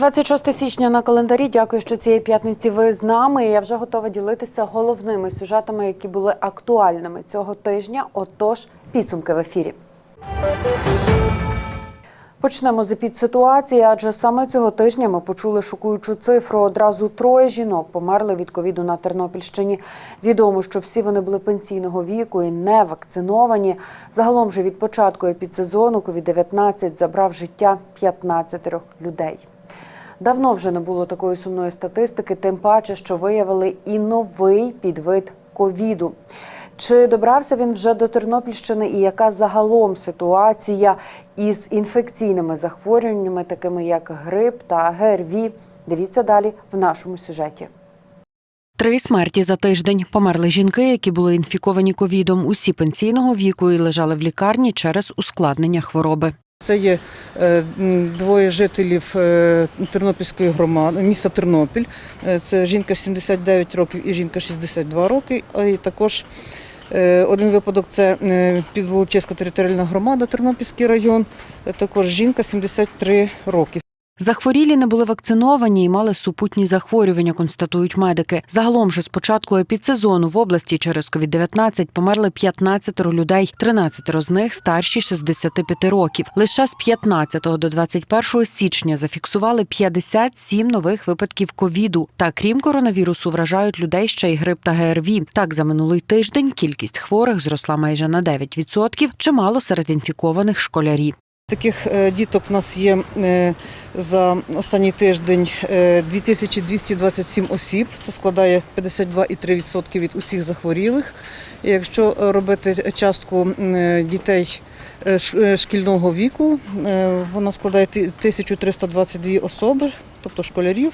26 січня на календарі. Дякую, що цієї п'ятниці ви з нами. Я вже готова ділитися головними сюжетами, які були актуальними цього тижня. Отож, підсумки в ефірі. Почнемо з епідситуації, адже саме цього тижня ми почули шокуючу цифру. Одразу троє жінок померли від ковіду на Тернопільщині. Відомо, що всі вони були пенсійного віку і не вакциновані. Загалом же від початку епідсезону COVID-19 забрав життя 15 людей. Давно вже не було такої сумної статистики, тим паче, що виявили і новий підвид ковіду. Чи добрався він вже до Тернопільщини і яка загалом ситуація із інфекційними захворюваннями, такими як грип та ГРВІ? Дивіться далі в нашому сюжеті. Три смерті за тиждень. Померли жінки, які були інфіковані ковідом. Усі пенсійного віку і лежали в лікарні через ускладнення хвороби. Це є е, двоє жителів е, Тернопільської громади, міста Тернопіль. Е, Це жінка 79 років і жінка 62 роки. І також один випадок це підволочеська територіальна громада, Тернопільський район. Також жінка 73 роки. Захворілі не були вакциновані і мали супутні захворювання, констатують медики. Загалом же з початку епідсезону в області через COVID-19 померли 15 людей, 13 з них старші 65 років. Лише з 15 до 21 січня зафіксували 57 нових випадків ковіду. Та крім коронавірусу, вражають людей ще й грип та ГРВІ. Так за минулий тиждень кількість хворих зросла майже на 9%, чимало серед інфікованих школярі. Таких е, діток в нас є е, за останній тиждень е, 2227 осіб. Це складає 52,3% від усіх захворілих. Якщо е, робити частку е, дітей е, е, шкільного віку, е, вона складає 1322 особи, тобто школярів,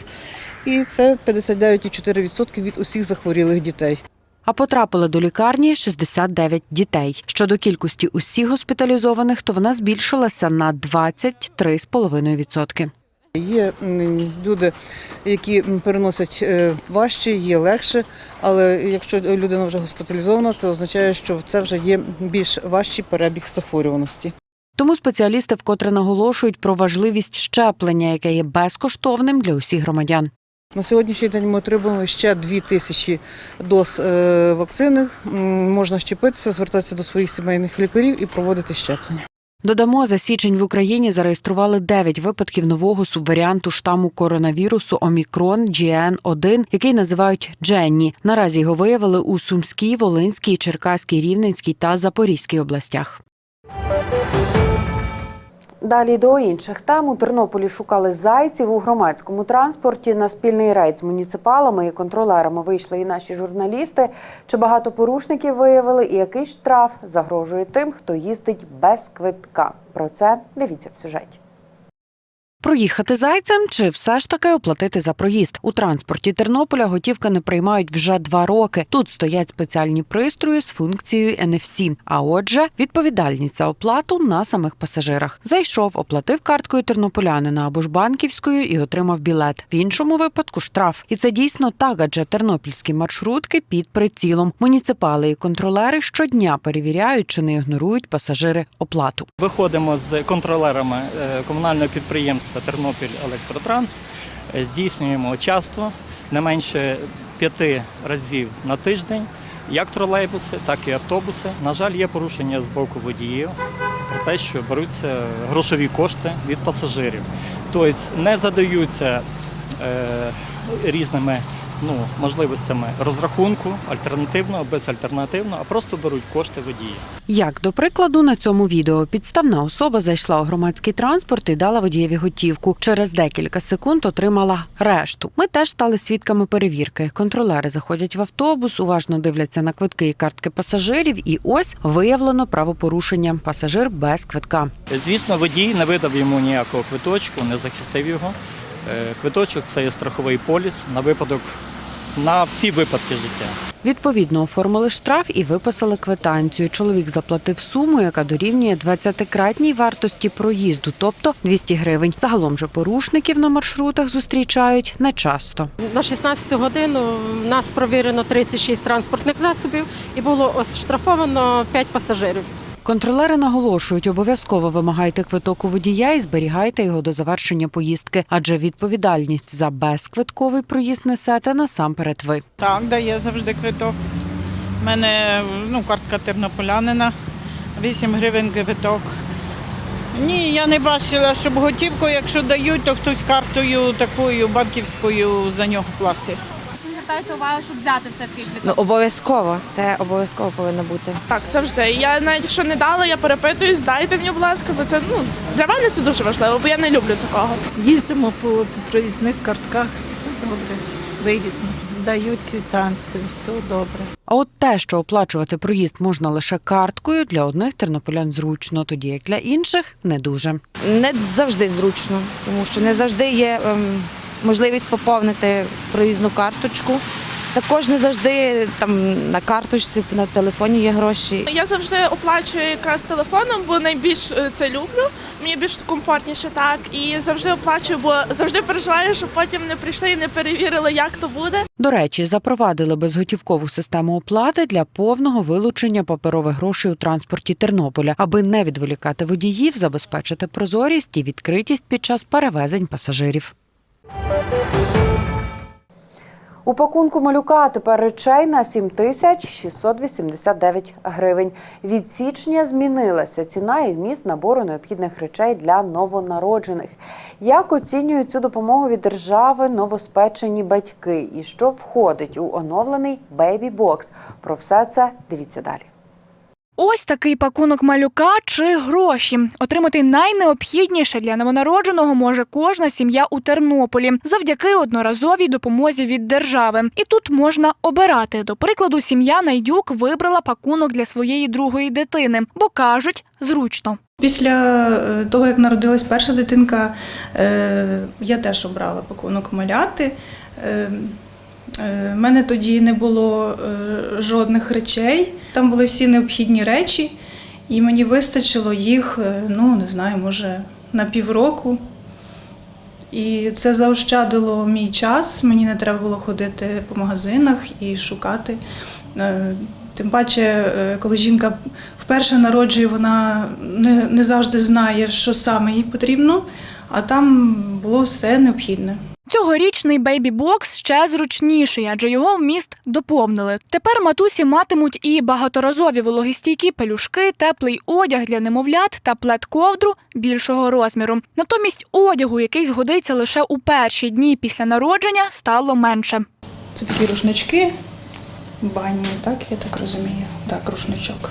і це 59,4% від усіх захворілих дітей. А потрапили до лікарні 69 дітей. Щодо кількості усіх госпіталізованих, то вона збільшилася на 23,5%. Є люди, які переносять е, важче, є легше, але якщо людина вже госпіталізована, це означає, що це вже є більш важчий перебіг захворюваності. Тому спеціалісти вкотре наголошують про важливість щеплення, яке є безкоштовним для усіх громадян. На сьогоднішній день ми отримали ще дві тисячі доз е, вакцини. Можна щепитися, звертатися до своїх сімейних лікарів і проводити щеплення. Додамо, за січень в Україні зареєстрували 9 випадків нового субваріанту штаму коронавірусу Омікрон GN1, який називають Дженні. Наразі його виявили у Сумській, Волинській, Черкаській, Рівненській та Запорізькій областях. Далі до інших тем у Тернополі шукали зайців у громадському транспорті. На спільний рейд з муніципалами і контролерами вийшли і наші журналісти. Чи багато порушників виявили, і який штраф загрожує тим, хто їздить без квитка? Про це дивіться в сюжеті. Проїхати зайцем чи все ж таки оплатити за проїзд у транспорті Тернополя готівка не приймають вже два роки. Тут стоять спеціальні пристрої з функцією NFC. А отже, відповідальність за оплату на самих пасажирах. Зайшов, оплатив карткою тернополянина або ж банківською і отримав білет. В іншому випадку штраф. І це дійсно так, адже тернопільські маршрутки під прицілом. Муніципали і контролери щодня перевіряють, чи не ігнорують пасажири оплату. Виходимо з контролерами е, комунального підприємства Тернопіль Електротранс. Е, Здійснюємо часто не менше п'яти разів на тиждень, як тролейбуси, так і автобуси. На жаль, є порушення з боку водіїв про те, що беруться грошові кошти від пасажирів. Тобто не задаються е, різними ну, можливостями розрахунку альтернативного, безальтернативного, а просто беруть кошти водіїв. Як до прикладу, на цьому відео підставна особа зайшла у громадський транспорт і дала водієві готівку. Через декілька секунд отримала решту. Ми теж стали свідками перевірки. Контролери заходять в автобус, уважно дивляться на квитки і картки пасажирів. І ось виявлено правопорушення. Пасажир без квитка. Звісно, водій не видав йому ніякого квиточку, не захистив його. Е, Квиточок це є страховий поліс на випадок на всі випадки життя. Відповідно, оформили штраф і виписали квитанцію. Чоловік заплатив суму, яка дорівнює 20-кратній вартості проїзду, тобто 200 гривень. Загалом же порушників на маршрутах зустрічають нечасто. На 16 годину нас провірено 36 транспортних засобів і було оштрафовано 5 пасажирів. Контролери наголошують, обов'язково вимагайте квиток у водія і зберігайте його до завершення поїздки, адже відповідальність за безквитковий проїзд несете насамперед ви. Так, дає завжди квиток. У мене ну, картка тернополянина, 8 гривень квиток. Ні, я не бачила, щоб готівку, якщо дають, то хтось картою такою банківською за нього платить. Звертаєте увагу, щоб взяти все-таки квиток? Ну, обов'язково. Це обов'язково повинно бути. Так, завжди. Я навіть якщо не дала, я перепитую, здайте мені, будь ласка, бо це ну для мене це дуже важливо, бо я не люблю такого. Їздимо по проїзних картках, все добре, вигідно. Дають квитанцію, все добре. А от те, що оплачувати проїзд можна лише карткою, для одних тернополян зручно, тоді як для інших не дуже. Не завжди зручно, тому що не завжди є ем, можливість поповнити проїзну карточку. Також не завжди там на карточці, на телефоні є гроші. Я завжди оплачую якраз телефоном, бо найбільш е, це люблю. Мені більш комфортніше так. І завжди оплачую, бо завжди переживаю, щоб потім не прийшли і не перевірили, як то буде. До речі, запровадили безготівкову систему оплати для повного вилучення паперових грошей у транспорті Тернополя, аби не відволікати водіїв, забезпечити прозорість і відкритість під час перевезень пасажирів. У пакунку малюка тепер речей на 7689 гривень. Від січня змінилася ціна і вміст набору необхідних речей для новонароджених. Як оцінюють цю допомогу від держави новоспечені батьки і що входить у оновлений бейбі-бокс? Про все це дивіться далі. Ось такий пакунок малюка чи гроші. Отримати найнеобхідніше для новонародженого може кожна сім'я у Тернополі завдяки одноразовій допомозі від держави. І тут можна обирати. До прикладу, сім'я Найдюк вибрала пакунок для своєї другої дитини, бо кажуть зручно. Після е, того, як народилась перша дитинка, е, я теж обрала пакунок маляти. Е, е, мене тоді не було е, жодних речей. Там були всі необхідні речі, і мені вистачило їх, е, ну не знаю, може на півроку. І це заощадило мій час. Мені не треба було ходити по магазинах і шукати. Тим паче, коли жінка вперше народжує, вона не завжди знає, що саме їй потрібно, а там було все необхідне. Цьогорічний бейбі-бокс ще зручніший, адже його вміст доповнили. Тепер матусі матимуть і багаторазові вологістійкі пелюшки, теплий одяг для немовлят та плед-ковдру більшого розміру. Натомість одягу, який згодиться лише у перші дні після народження, стало менше. Це такі рушнички банні, так я так розумію. Так, рушничок.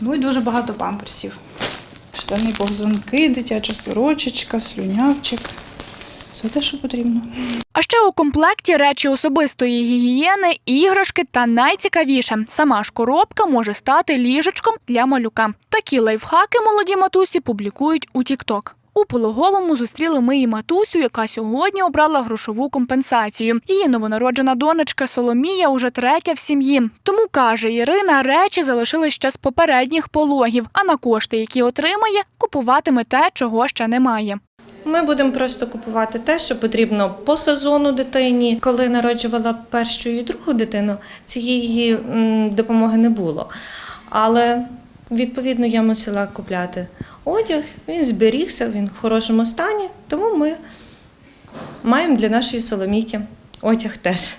Ну і дуже багато памперсів. Штани повзунки, дитяча сорочечка, слюнявчик. Все те, що потрібно. А ще у комплекті речі особистої гігієни, іграшки та найцікавіше сама ж коробка може стати ліжечком для малюка. Такі лайфхаки молоді матусі публікують у TikTok. У пологовому зустріли ми і матусю, яка сьогодні обрала грошову компенсацію. Її новонароджена донечка Соломія уже третя в сім'ї. Тому каже Ірина, речі залишили ще з попередніх пологів, а на кошти, які отримає, купуватиме те, чого ще немає. Ми будемо просто купувати те, що потрібно по сезону дитині. Коли народжувала першу і другу дитину, цієї допомоги не було. Але відповідно я мусила купляти одяг, він зберігся, він в хорошому стані, тому ми маємо для нашої соломійки одяг теж.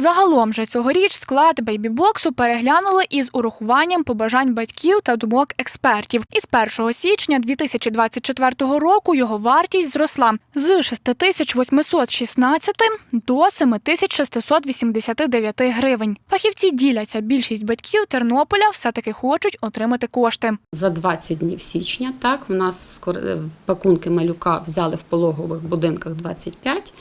Загалом же цьогоріч склад бейбі-боксу переглянули із урахуванням побажань батьків та думок експертів. Із 1 січня 2024 року його вартість зросла з 6816 до 7689 гривень. Фахівці діляться. Більшість батьків Тернополя все-таки хочуть отримати кошти. За 20 днів січня, так, в нас е, пакунки малюка взяли в пологових будинках 25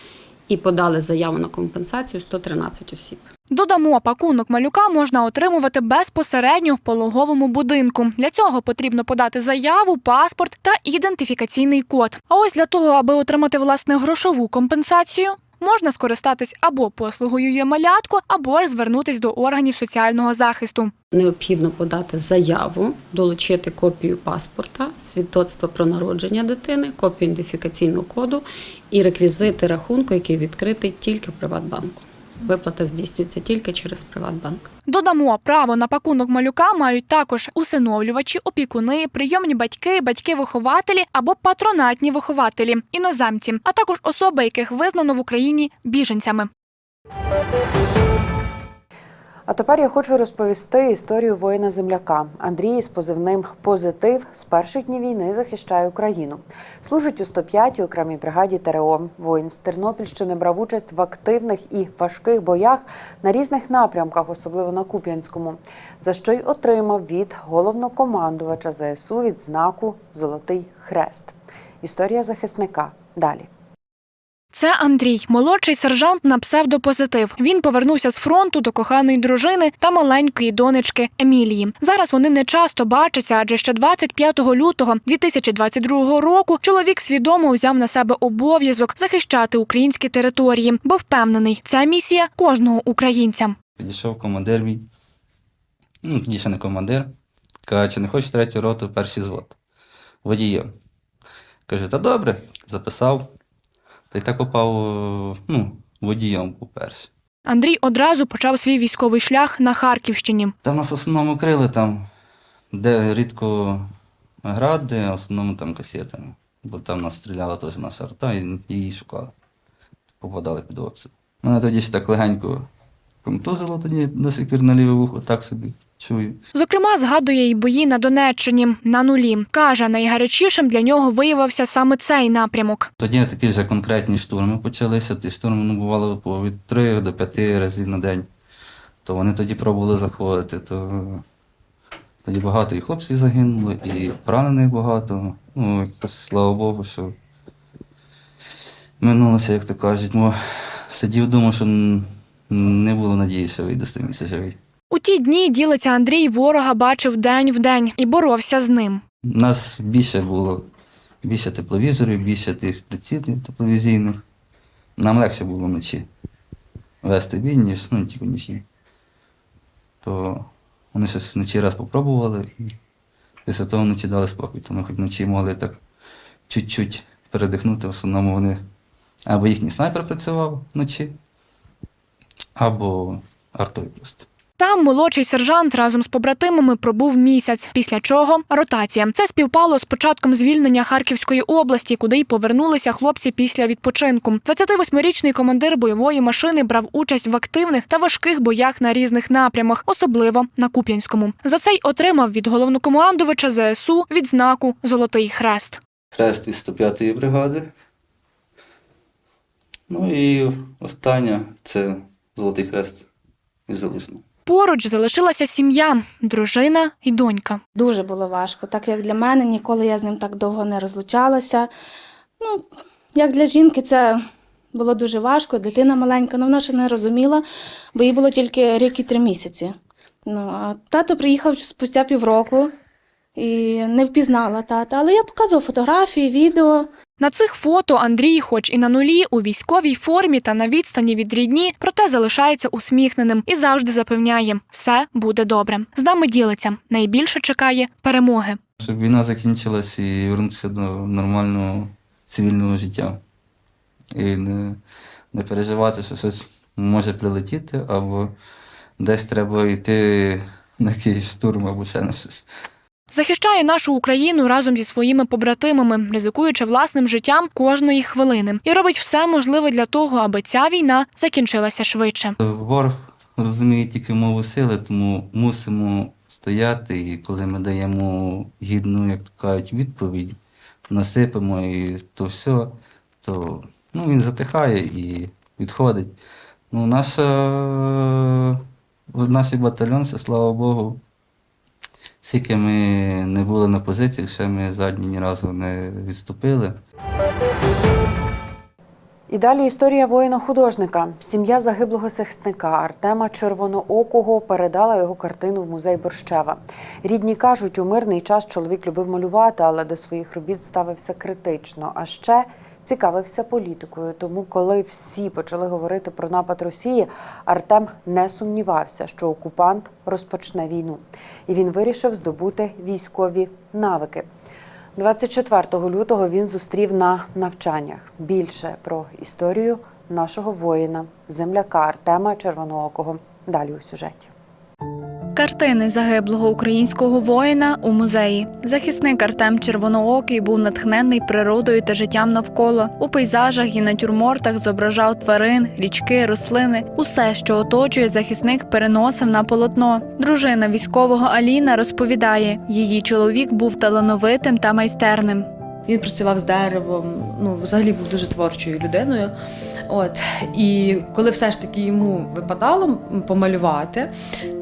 і подали заяву на компенсацію 113 осіб. Додамо, пакунок малюка можна отримувати безпосередньо в пологовому будинку. Для цього потрібно подати заяву, паспорт та ідентифікаційний код. А ось для того, аби отримати власне грошову компенсацію. Можна скористатись або послугою є малятко, або ж звернутись до органів соціального захисту. Необхідно подати заяву, долучити копію паспорта, свідоцтва про народження дитини, копію ідентифікаційного коду і реквізити рахунку, який відкритий тільки в Приватбанку. Виплата здійснюється тільки через Приватбанк. Додамо, право на пакунок малюка мають також усиновлювачі, опікуни, прийомні батьки, батьки-вихователі або патронатні вихователі, іноземці, а також особи, яких визнано в Україні біженцями. А тепер я хочу розповісти історію воїна-земляка. Андрій з позивним Позитив з перших днів війни захищає Україну. Служить у 105-й окремій бригаді ТРО. Воїн з Тернопільщини брав участь в активних і важких боях на різних напрямках, особливо на Куп'янському, за що й отримав від головнокомандувача ЗСУ відзнаку Золотий Хрест. Історія захисника далі. Це Андрій, молодший сержант на псевдопозитив. Він повернувся з фронту до коханої дружини та маленької донечки Емілії. Зараз вони не часто бачаться, адже ще 25 лютого 2022 року чоловік свідомо взяв на себе обов'язок захищати українські території, бо впевнений, це місія кожного українця. Підійшов командир мій, ну тоді ще не командир. Каже, чи не хочеш третю роту перший звод? Водієм. Каже, та добре, записав. Та так попав, е, ну, водієм по-перше. Андрій одразу почав свій військовий шлях на Харківщині. Там нас в основному крили там, де рідко гради, в основному там касетами. Бо там нас стріляла теж наша арта і її шукали. Попадали під обстріл. Мене тоді ще так легенько контузило тоді до сих пір на ліве вухо, так собі чую. Зокрема, згадує й бої на Донеччині на нулі. Каже, найгарячішим для нього виявився саме цей напрямок. Тоді такі вже конкретні штурми почалися. Ті штурми ну, бували по від 3 до 5 разів на день. То вони тоді пробували заходити. То тоді багато і хлопців загинуло, і поранених багато. Ну, якось, слава Богу, що минулося, як то кажуть. Мо сидів, думав, що не було надії, що вийду з тим місця живий. У ті дні ділиться Андрій, ворога бачив день в день і боровся з ним. Нас більше було, більше тепловізорів, більше тих прицілів тепловізійних. Нам легше було вночі вести бій, ніж ну, тільки вночі. То вони щось вночі раз попробували і після того вночі дали спокій. То ми хоч вночі могли так чуть-чуть передихнути. В основному вони або їхній снайпер працював вночі, або артою просто. Там молодший сержант разом з побратимами пробув місяць, після чого ротація. Це співпало з початком звільнення Харківської області, куди й повернулися хлопці після відпочинку. 28-річний командир бойової машини брав участь в активних та важких боях на різних напрямах, особливо на Куп'янському. За це й отримав від головнокомандувача ЗСУ відзнаку Золотий хрест. Хрест із 105-ї бригади. Ну і остання це Золотий Хрест із Залужного. Поруч залишилася сім'я, дружина і донька. Дуже було важко, так як для мене ніколи я з ним так довго не розлучалася. Ну, як для жінки, це було дуже важко. Дитина маленька, але вона ще не розуміла, бо їй було тільки рік і три місяці. Ну, а тато приїхав спустя півроку і не впізнала тата. Але я показував фотографії, відео. На цих фото Андрій, хоч і на нулі, у військовій формі та на відстані від рідні, проте залишається усміхненим і завжди запевняє, все буде добре. З нами ділиться. Найбільше чекає перемоги. Щоб війна закінчилась і вернутися до нормального цивільного життя. І не, не переживати, що щось може прилетіти, або десь треба йти на якийсь штурм або ще на щось. Захищає нашу Україну разом зі своїми побратимами, ризикуючи власним життям кожної хвилини, і робить все можливе для того, аби ця війна закінчилася швидше. Ворог розуміє тільки мову сили, тому мусимо стояти. І коли ми даємо гідну, як то кажуть, відповідь, насипемо і то все, то ну, він затихає і відходить. Ну, наша, наш батальйон, слава Богу, скільки ми не були на позиціях, ще ми задні ні разу не відступили. І далі історія воїна-художника. Сім'я загиблого захисника Артема Червоноокого передала його картину в музей Борщева. Рідні кажуть, у мирний час чоловік любив малювати, але до своїх робіт ставився критично. А ще цікавився політикою. Тому, коли всі почали говорити про напад Росії, Артем не сумнівався, що окупант розпочне війну, і він вирішив здобути військові навики. 24 лютого він зустрів на навчаннях. Більше про історію нашого воїна, земляка Артема Червоноокого. Далі у сюжеті. Картини загиблого українського воїна у музеї. Захисник Артем Червоноокий був натхнений природою та життям навколо. У пейзажах і натюрмортах зображав тварин, річки, рослини. Усе, що оточує, захисник переносив на полотно. Дружина військового Аліна розповідає, її чоловік був талановитим та майстерним. Він працював з деревом, ну взагалі був дуже творчою людиною. От і коли все ж таки йому випадало помалювати,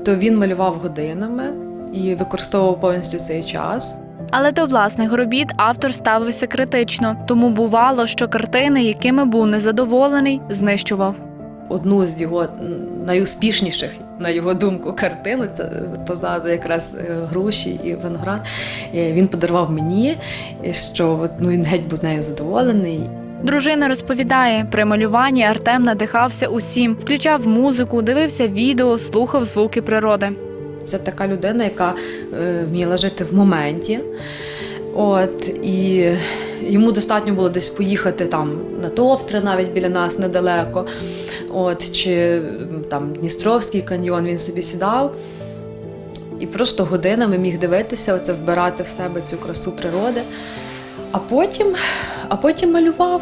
то він малював годинами і використовував повністю цей час. Але до власних робіт автор ставився критично, тому бувало, що картини, якими був незадоволений, знищував. Одну з його найуспішніших, на його думку, картин, це позаду якраз е, груші і виноград. е, Він подарував мені, е, що ну, він геть був з нею задоволений. Дружина розповідає, при малюванні Артем надихався усім, включав музику, дивився відео, слухав звуки природи. Це така людина, яка вміла жити в моменті. От, і йому достатньо було десь поїхати там на Товтри, навіть біля нас недалеко. От, чи там Дністровський каньйон, він собі сідав і просто годинами міг дивитися, оце вбирати в себе цю красу природи. А потім, а потім малював.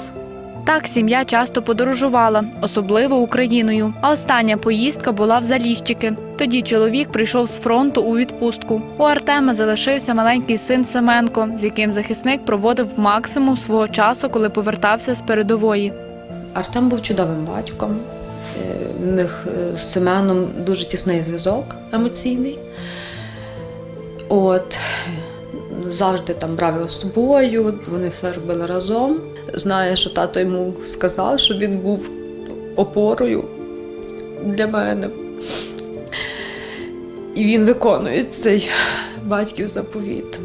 Так сім'я часто подорожувала, особливо Україною. А остання поїздка була в Заліщики. Тоді чоловік прийшов з фронту у відпустку. У Артема залишився маленький син Семенко, з яким захисник проводив максимум свого часу, коли повертався з передової. Артем був чудовим батьком. Е, В них е, з Семеном дуже тісний зв'язок емоційний. От завжди там брав його з собою, вони все робили разом. Знає, що тато йому сказав, що він був опорою для мене. І він виконує цей батьків заповіт.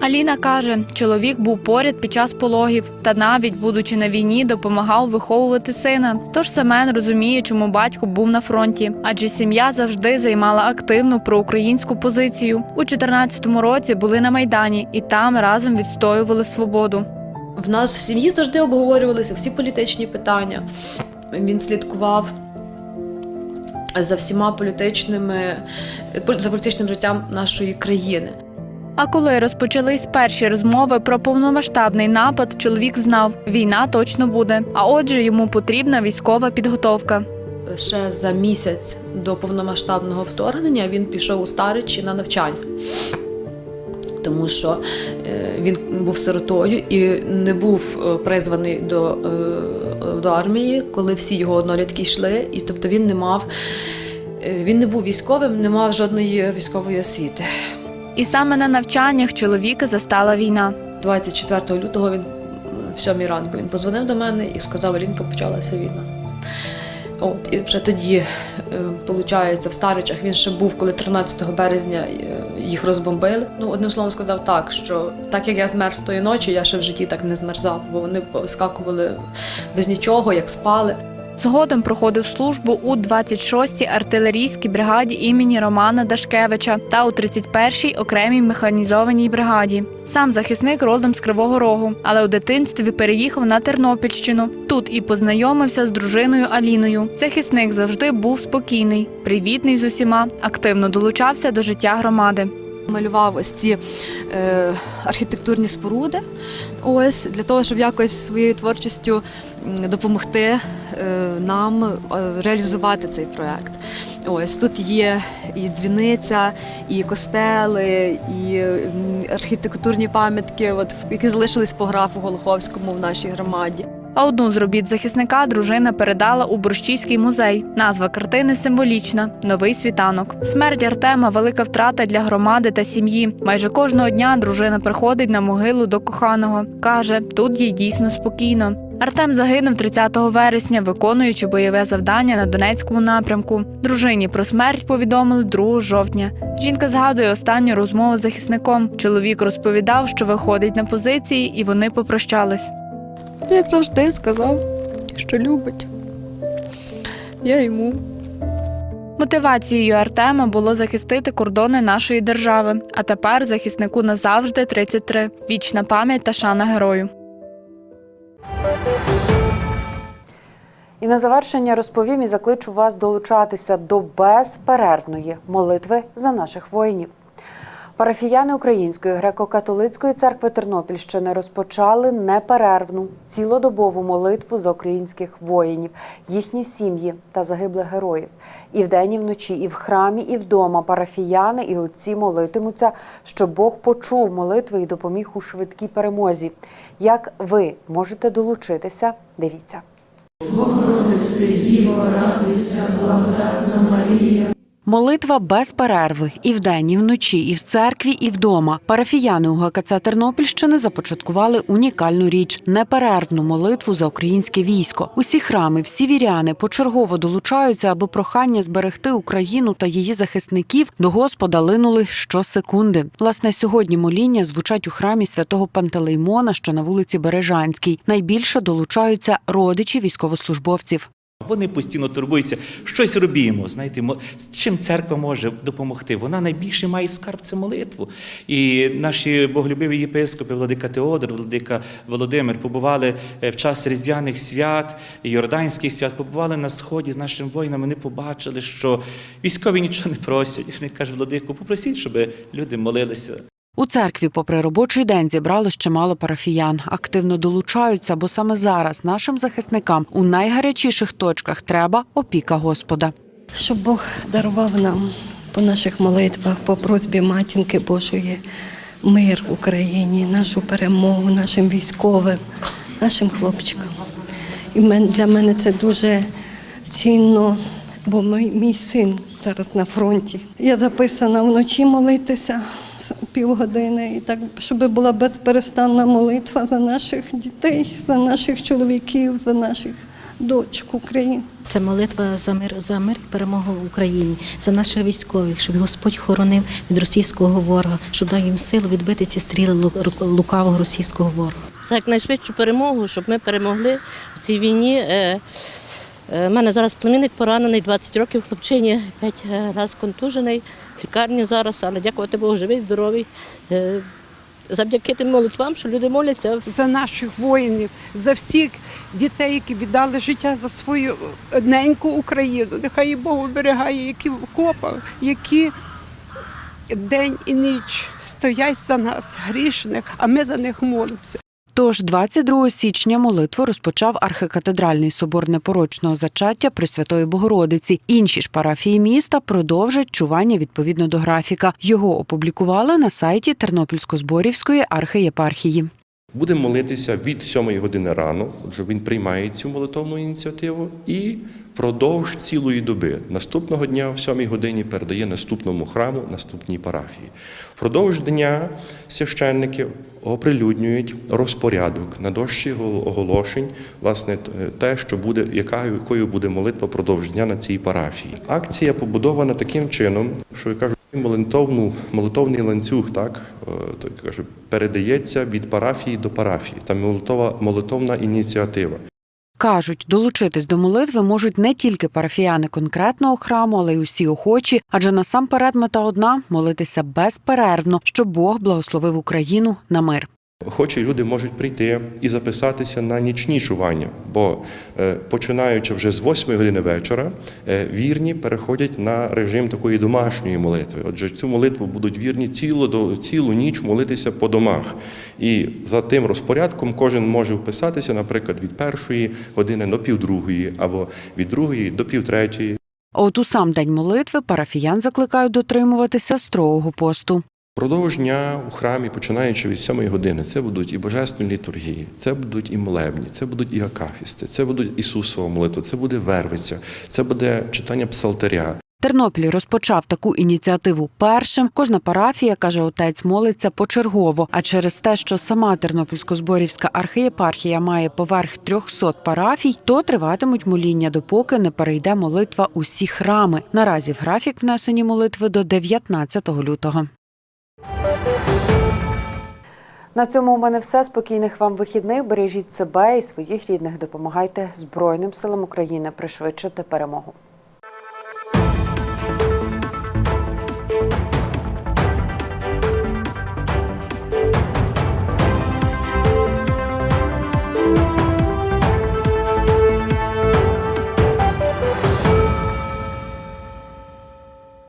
Аліна каже, чоловік був поряд під час пологів та навіть, будучи на війні, допомагав виховувати сина. Тож Семен розуміє, чому батько був на фронті, адже сім'я завжди займала активну проукраїнську позицію. У 14-му році були на майдані і там разом відстоювали свободу. В нас в сім'ї завжди обговорювалися всі політичні питання. Він слідкував за всіма політичними за політичним життям нашої країни. А коли розпочались перші розмови про повномасштабний напад, чоловік знав, війна точно буде. А отже, йому потрібна військова підготовка. Ще за місяць до повномасштабного вторгнення він пішов у Старичі на навчання. Тому що е, він був сиротою і не був е, призваний до, е, до армії, коли всі його однолітки йшли, і тобто він не мав, він не був військовим, не мав жодної військової освіти. І саме на навчаннях чоловіка застала війна. 24 лютого він в 7 ранку він позвонив до мене і сказав, Алінка, почалася війна. От, і вже тоді, виходить, в Старичах він ще був, коли 13 березня їх розбомбили. Ну, одним словом сказав так, що так як я змерз тої ночі, я ще в житті так не змерзав, бо вони скакували без нічого, як спали. Згодом проходив службу у 26-й артилерійській бригаді імені Романа Дашкевича та у 31-й окремій механізованій бригаді. Сам захисник родом з Кривого Рогу, але у дитинстві переїхав на Тернопільщину. Тут і познайомився з дружиною Аліною. Захисник завжди був спокійний, привітний з усіма, активно долучався до життя громади. Малював ось ці е, архітектурні споруди, ось для того, щоб якось своєю творчістю допомогти е, нам е, реалізувати цей проект. Ось тут є і дзвіниця, і костели, і архітектурні пам'ятки, от які залишились по графу Голоховському в нашій громаді. А одну з робіт захисника дружина передала у Борщівський музей. Назва картини символічна новий світанок. Смерть Артема велика втрата для громади та сім'ї. Майже кожного дня дружина приходить на могилу до коханого. каже, тут їй дійсно спокійно. Артем загинув 30 вересня, виконуючи бойове завдання на Донецькому напрямку. Дружині про смерть повідомили 2 жовтня. Жінка згадує останню розмову з захисником. Чоловік розповідав, що виходить на позиції, і вони попрощались. Як завжди сказав, що любить. Я йому. Мотивацією Артема було захистити кордони нашої держави. А тепер захиснику назавжди 33. Вічна пам'ять та шана герою. І на завершення розповім і закличу вас долучатися до безперервної молитви за наших воїнів. Парафіяни Української греко-католицької церкви Тернопільщини розпочали неперервну цілодобову молитву за українських воїнів, їхні сім'ї та загиблих героїв. І вдень, і вночі, і в храмі, і вдома парафіяни і отці молитимуться, щоб Бог почув молитви і допоміг у швидкій перемозі. Як ви можете долучитися? Дивіться. Молитва без перерви і вдень, і вночі, і в церкві, і вдома. Парафіяни у ГКЦ Тернопільщини започаткували унікальну річ неперервну молитву за українське військо. Усі храми, всі віряни почергово долучаються, аби прохання зберегти Україну та її захисників до Господа линули щосекунди. Власне, сьогодні моління звучать у храмі святого Пантелеймона, що на вулиці Бережанській. Найбільше долучаються родичі військовослужбовців. Вони постійно турбуються, щось робімо. Знаєте, з чим церква може допомогти? Вона найбільше має скарб це молитву. І наші боголюбиві єпископи, владика Теодор, владика Володимир, побували е, в час різдвяних свят, йорданських свят, побували на сході з нашими воїнами. Вони побачили, що військові нічого не просять. Вони кажуть, владику, попросіть, щоб люди молилися. У церкві, попри робочий день, зібралось чимало парафіян. Активно долучаються, бо саме зараз нашим захисникам у найгарячіших точках треба опіка Господа. щоб Бог дарував нам по наших молитвах, по просьбі Матінки Божої мир в Україні, нашу перемогу, нашим військовим, нашим хлопчикам. І для мене це дуже цінно, бо мій, син зараз на фронті. Я записана вночі молитися півгодини, і так, щоб була безперестанна молитва за наших дітей, за наших чоловіків, за наших дочок України. Це молитва за мир за мир і перемогу в Україні, за наших військових, щоб Господь хоронив від російського ворога, щоб дав їм силу відбити ці стріли лукавого російського ворога. за якнайшвидшу перемогу, щоб ми перемогли в цій війні. Е, У мене зараз племінник поранений, 20 років хлопчині, 5 разів контужений, в лікарні зараз, але дякувати Богу, живий, здоровий. Е, Завдяки тим молитвам, що люди моляться. за наших воїнів, за всіх дітей, які віддали життя за свою неньку Україну. Нехай Бог оберігає, які в окопах, які день і ніч стоять за нас, грішних, а ми за них молимося. Тож 22 січня молитву розпочав архикатедральний собор непорочного зачаття Пресвятої Богородиці. Інші ж парафії міста продовжать чування відповідно до графіка. Його опублікували на сайті Тернопільсько-Зборівської архієпархії. Будемо молитися від 7 години рано, отже, він приймає цю молитовну ініціативу і впродовж цілої доби. Наступного дня в 7 годині передає наступному храму, наступній парафії. Впродовж дня священники оприлюднюють розпорядок на дощі оголошень, власне, те, що буде, яка, якою буде молитва впродовж дня на цій парафії. Акція побудована таким чином, що я кажу, молитовну, молитовний ланцюг, так, е, так кажу, передається від парафії до парафії. Там молитова, молитовна ініціатива. Кажуть, долучитись до молитви можуть не тільки парафіяни конкретного храму, але й усі охочі, адже насамперед мета одна молитися безперервно, щоб Бог благословив Україну на мир. Охочі люди можуть прийти і записатися на нічні чування, бо е, починаючи вже з 8 години вечора, е, вірні переходять на режим такої домашньої молитви. Отже, цю молитву будуть вірні цілу, цілу ніч молитися по домах. І за тим розпорядком кожен може вписатися, наприклад, від першої години до півдругої, або від другої до півтретьої. От у сам день молитви парафіян закликають дотримуватися строгого посту. Продовж дня у храмі, починаючи від 7 години, це будуть і божественні літургії, це будуть і молебні, це будуть і акафісти, це будуть Ісусова молитва, це буде вервиця, це буде читання псалтаря. Тернопіль розпочав таку ініціативу першим. Кожна парафія, каже отець, молиться почергово. А через те, що сама Тернопільсько-Зборівська архієпархія має поверх 300 парафій, то триватимуть моління, допоки не перейде молитва усі храми. Наразі в графік внесені молитви до 19 лютого. На цьому у мене все. Спокійних вам вихідних. Бережіть себе і своїх рідних. Допомагайте Збройним силам України пришвидшити перемогу.